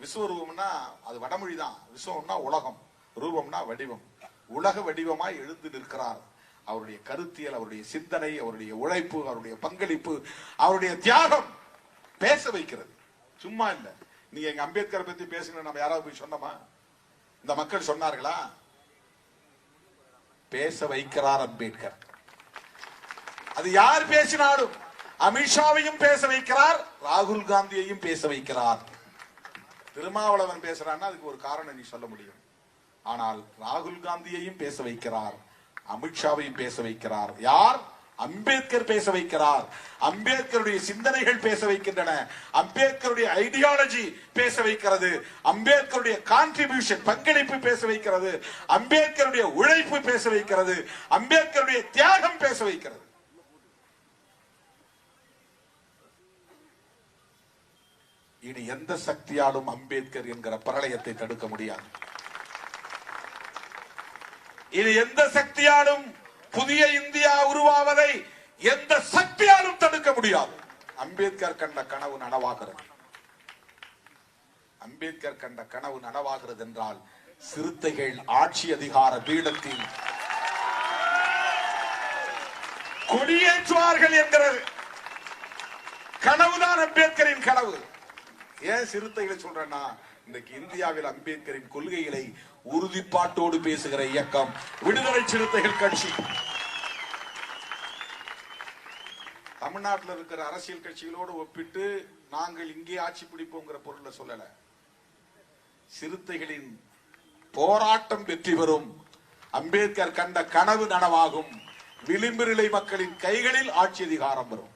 விஸ்வரூபம்னா அது வடமொழி தான் விஸ்வம்னா உலகம். ரூபம்னா வடிவம். உலக வடிவமாய் எழுந்து நிற்கிறார். அவருடைய கருத்தியல் அவருடைய சிந்தனை அவருடைய உழைப்பு அவருடைய பங்களிப்பு அவருடைய தியாகம் பேச வைக்கிறது. சும்மா இல்லை. நீங்க எங்க அம்பேத்கரை பத்தி பேசுங்க நம்ம யாராவது போய் சொன்னோமா? இந்த மக்கள் சொன்னார்களா? பேச வைக்கிறார் அம்பேத்கர். அது யார் பேசினாலும் அமித்ஷாவையும் பேச வைக்கிறார் ராகுல் காந்தியையும் பேச வைக்கிறார். திருமாவளவன் பேசுறான்னா அதுக்கு ஒரு காரணம் நீ சொல்ல முடியும். ஆனால் ராகுல் காந்தியையும் பேச வைக்கிறார். அமித்ஷாவையும் பேச வைக்கிறார். யார்? அம்பேத்கர் பேச வைக்கிறார். அம்பேத்கருடைய சிந்தனைகள் பேச வைக்கின்றன. அம்பேத்கருடைய ஐடியாலஜி பேச வைக்கிறது. அம்பேத்கருடைய கான்ட்ரிபியூஷன் பங்களிப்பு பேச வைக்கிறது. அம்பேத்கருடைய உழைப்பு பேச வைக்கிறது. அம்பேத்கருடைய தியாகம் பேச வைக்கிறது. இனி எந்த சக்தியாலும் அம்பேத்கர் என்கிற பிரளயத்தை தடுக்க முடியாது. இனி எந்த சக்தியாலும் புதிய இந்தியா உருவாவதை எந்த சக்தியாலும் தடுக்க முடியாது. அம்பேத்கர் கண்ட கனவு நனவாகிறது. அம்பேத்கர் கண்ட கனவு நனவாகிறது என்றால் சிறுத்தைகள் ஆட்சி அதிகார பீடத்தில் கொடியேற்றுவார்கள் என்கிற கனவுதான் அம்பேத்கரின் கனவு. ஏன் சிறுத்தைகளை சொல்றேன்னா இன்றைக்கு இந்தியாவில் அம்பேத்கரின் கொள்கைகளை உறுதிப்பாட்டோடு பேசுகிற இயக்கம். விடுதலை சிறுத்தைகள் கட்சி. தமிழ்நாட்டில் இருக்கிற அரசியல் கட்சிகளோடு ஒப்பிட்டு நாங்கள் இங்கே ஆட்சி பிடிப்போங்கிற பொருளை சொல்லல. சிறுத்தைகளின் போராட்டம் வெற்றி பெறும். அம்பேத்கர் கண்ட கனவு நனவாகும். விளிம்பு நிலை மக்களின் கைகளில் ஆட்சி அதிகாரம் வரும்.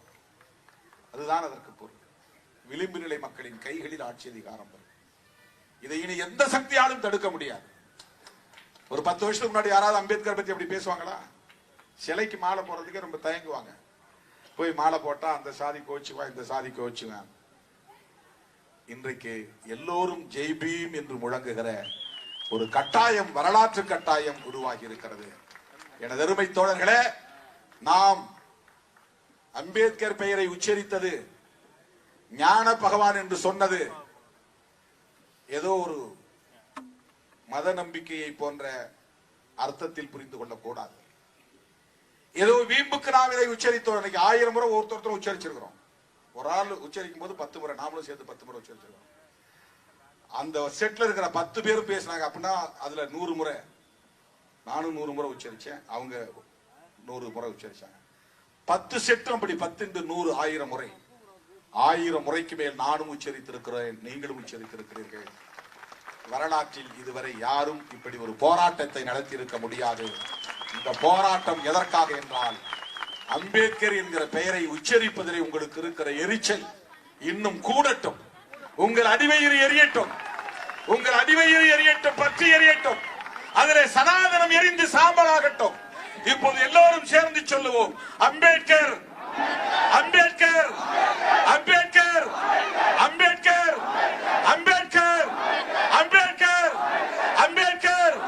அதுதான் அதற்கு பொருள். விளிம்பு நிலை மக்களின் கைகளில் ஆட்சி அதிகாரம் வரும். இதை இனி எந்த சக்தியாலும் தடுக்க முடியாது. ஒரு பத்து வருஷத்துக்கு முன்னாடி யாராவது அம்பேத்கர் பத்தி அப்படி பேசுவாங்களா? சிலைக்கு மாலை போடுறதுக்கே ரொம்ப தயங்குவாங்க. போய் மாலை போட்டா அந்த சாதி கோச்சுவான் இந்த சாதி கோச்சுவேன் இன்றைக்கு எல்லோரும் ஜெய் பீம் என்று முழங்குகிற ஒரு கட்டாயம் வரலாற்று கட்டாயம் உருவாகி இருக்கிறது. எனது அருமை தோழர்களே நாம் அம்பேத்கர் பெயரை உச்சரித்தது ஞான பகவான் என்று சொன்னது. ஏதோ ஒரு மத நம்பிக்கையை போன்ற அர்த்தத்தில் புரிந்து கொள்ளக்கூடாது. ஏதோ வீம்புக்கு நாம் இதை உச்சரித்தோம். இன்னைக்கு ஆயிரம் முறை ஒருத்தர் உச்சரிச்சிருக்கிறோம். ஒரு ஆள் உச்சரிக்கும் போது பத்து முறை நாமளும் சேர்த்து பத்து முறை உச்சரிச்சிருக்கிறோம். அந்த செட்ல இருக்கிற பத்து பேரும் பேசினாங்க அப்படின்னா அதுல நூறு முறை நானும் நூறு முறை உச்சரிச்சேன். அவங்க நூறு முறை உச்சரிச்சாங்க. பத்து செட்டும் அப்படி பத்து இன்டு நூறு ஆயிரம் முறை. ஆயிரம் முறைக்கு மேல் நானும் உச்சரித்திருக்கிறேன் நீங்களும் உச்சரித்திருக்கிறீர்கள். வரலாற்றில் இதுவரை யாரும் இப்படி ஒரு போராட்டத்தை நடத்தியிருக்க முடியாது. இந்த போராட்டம் எதற்காக என்றால் அம்பேத்கர் என்கிற பெயரை உச்சரிப்பதிலே உங்களுக்கு இருக்கிற எரிச்சல் இன்னும் கூடட்டும். உங்கள் அடிவயிறு எரியட்டும். உங்கள் அடிவயிறு எரியட்டும் பற்றி எரியட்டும். அதிலே சனாதனம் எரிந்து சாம்பலாகட்டும். இப்போது எல்லோரும் சேர்ந்து சொல்லுவோம் அம்பேத்கர்